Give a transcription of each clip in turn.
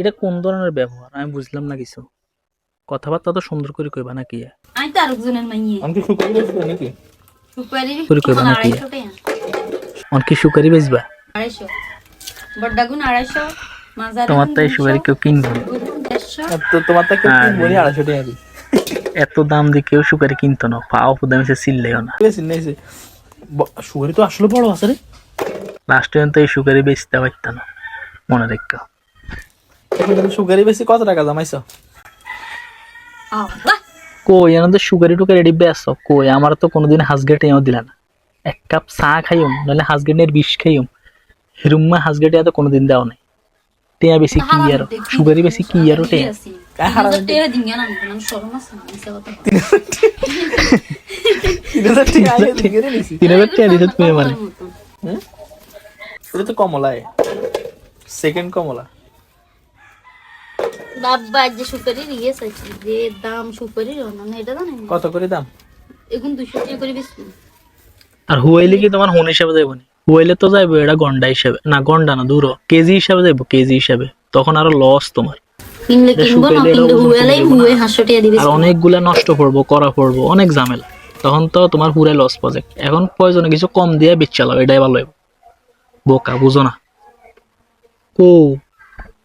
এটা কোন ধরনের ব্যবহার? আমি বুঝলাম না কিছু। কথাবার্তা তো সুন্দর করে কইবা নাকি? আমি তো আরেকজনের মাইয়ে। আমি কি নাকি? সুপারির করে কইবা নাকি? অন কি বেচবা? তোমার তাই সুকারি কেউ কিনবে। তো তোমার তো কেউ বলি আড়াইশো টাকা দিই এত দাম দিয়ে কেউ সুকারি কিনতো না। পাও দামে সে চিল্লেও না। নেই তো আসলে বড় আছে রে। লাস্ট পর্যন্ত এই সুকারি বেচতে পারত না মনে রেখো। সুগারি বেশি কত টাকা জমাইছো? কই এনাদের সুগারি টুকারি রেডি বেস কই আমার তো কোনোদিন হাজগেট এও দিলা না। এক কাপ চা খাইম নাহলে হাজগেটের বিষ খাইম। হিরুম্মা হাজগেটে এত কোনোদিন দেও নাই। টেয়া বেশি কি আর সুগারি বেশি কি আর টেয়া? তিন হাজার টেয়া দিতে তুমি মানে। এটা তো কমলা সেকেন্ড কমলা। বাবা যে সুপারি চাইছি যে দাম সুপারি না এটা জানেন কত করে দাম? এখন দুশো টাকা করে বেশি আর হুয়াইলে কি তোমার হুন হিসাবে যাইব নি? হুয়াইলে তো যাইবো এটা গন্ডা হিসাবে। না গন্ডা না দূর। কেজি হিসাবে যাইবো কেজি হিসাবে। তখন আরও লস তোমার। কিনলে কিনবো না কিনলে এটাও হুয়ে হাঁসশো দিবে আর অনেকগুলা নষ্ট করব করা পড়ব অনেক ঝামেলা। তখন তো তোমার পুরাই লস প্রজেক্ট এখন প্রয়োজনে কিছু কম দিয়ে বেচালাও এটাই ভালো হইব। বোকা বুঝো না। ও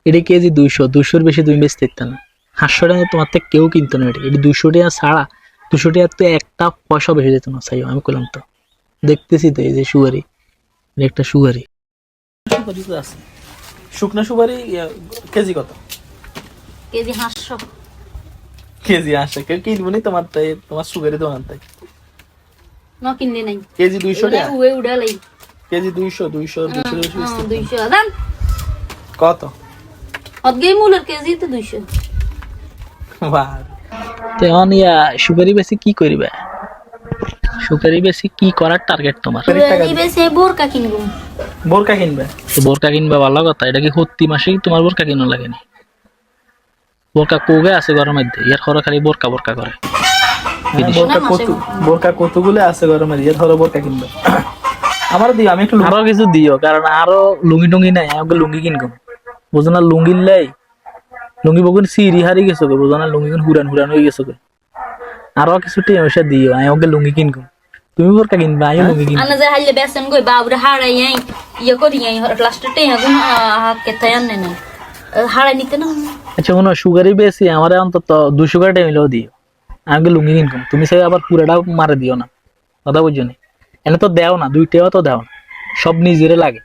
এটা কেজি দুইশো? দুইশোর বেশি তুমি বেচতে দিতে না। হাঁসশো টাকা তোমার থেকে কেউ কিনতো না এটা। এটা দুইশো টাকা ছাড়া দুশো টাকা তো একটা পয়সা বেশি যেত না আমি কইলাম তো। দেখতেছি তো এই যে সুগারি একটা সুগারি সুপারি। তো আছে শুকনা সুপারি কেজি কত? কেজি হাঁসশো। কেজি আসে কেউ কিনবো নি তোমার তাই তোমার সুগারি দোকান তাই। ন কিনলে নাই। কেজি দুইশো টাকা? উড়ালাই। কেজি দুইশো দুইশো দুইশো দুইশো হ্যাঁ, দুইশো। দাম কত? মূলের কেজি তো দুইশো। বাহ। তো এখন ইয়া সুগারি বেশি কি করিবে? সুগারি বেশি কি করার টার্গেট তোমার? বোরকা কিনবো। বোরকা কিনবে? তো বোরকা কিনবা ভালো কথা এটা কি সত্যি মাসেই তোমার বোরকা কিনো লাগেনি? বোরকা কোগে আছে ঘরের মধ্যে ইয়ার খরা খালি বোরকা বোরকা করে। বোরকা কত বোরকা। কতগুলো আছে গরমের ইয়ে ধরো বোরকা কিনবে। আমার দিও আমি একটু আরও কিছু দিও কারণ আরও লুঙ্গি টুঙ্গি নাই আমাকে লুঙ্গি কিনকম। বুঝো না লুঙ্গি লাই লুঙ্গি বগুন সিরি হারি গেছো গে বুঝো না লুঙ্গি কোন হুরান হুরান হয়ে গেছো গে আরও কিছু টেমসা দিও আমি ওকে লুঙ্গি কিনকম। তুমি বোরকা কিনবা আমি লুঙ্গি কিনবো আনা যে হাইলে বেসন গই বাবুরে হাড়াই আই ইয়ে করি আই লাস্টে টে হাগুন কেতে আনে না হাড়াই নিতে না আচ্ছা কোনো সুগারি বেশি আমার অন্তত দুশো করে টেমিলেও দিও। আমাকে লুঙ্গি কিনকম। তুমি সে আবার পুরাটা মারে দিও না। কথা বুঝছ নি? এনে তো দেও না দুইটাও তো দেও না। সব নিজেরে লাগে।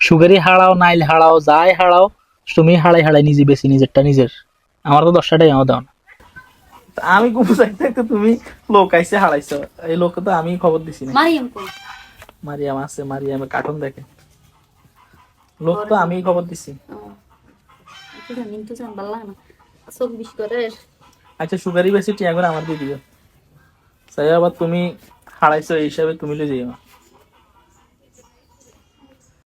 সুগারি হারাও নাইল হারাও যাই হারাও তুমি হারাই হারাই নিজে বেশি নিজেরটা নিজের। আমার তো দশটা টাইমও দাও না। আমি গুপু চাইতে থাকতে তুমি লোক আইসে হারাইছো। এই লোক তো আমি খবর দিছি না। মারিয়াম কই? মারিয়াম আছে মারিয়ামে কার্টুন দেখে। লোক তো আমি খবর দিছি। একটু জান ভালো লাগে না? চোখ বিশ করে। আচ্ছা সুগারি বেশি টিয়া করে আমার দিয়ে দিও। তাই আবার তুমি হারাইছো এই হিসাবে তুমি লয়ে যাইও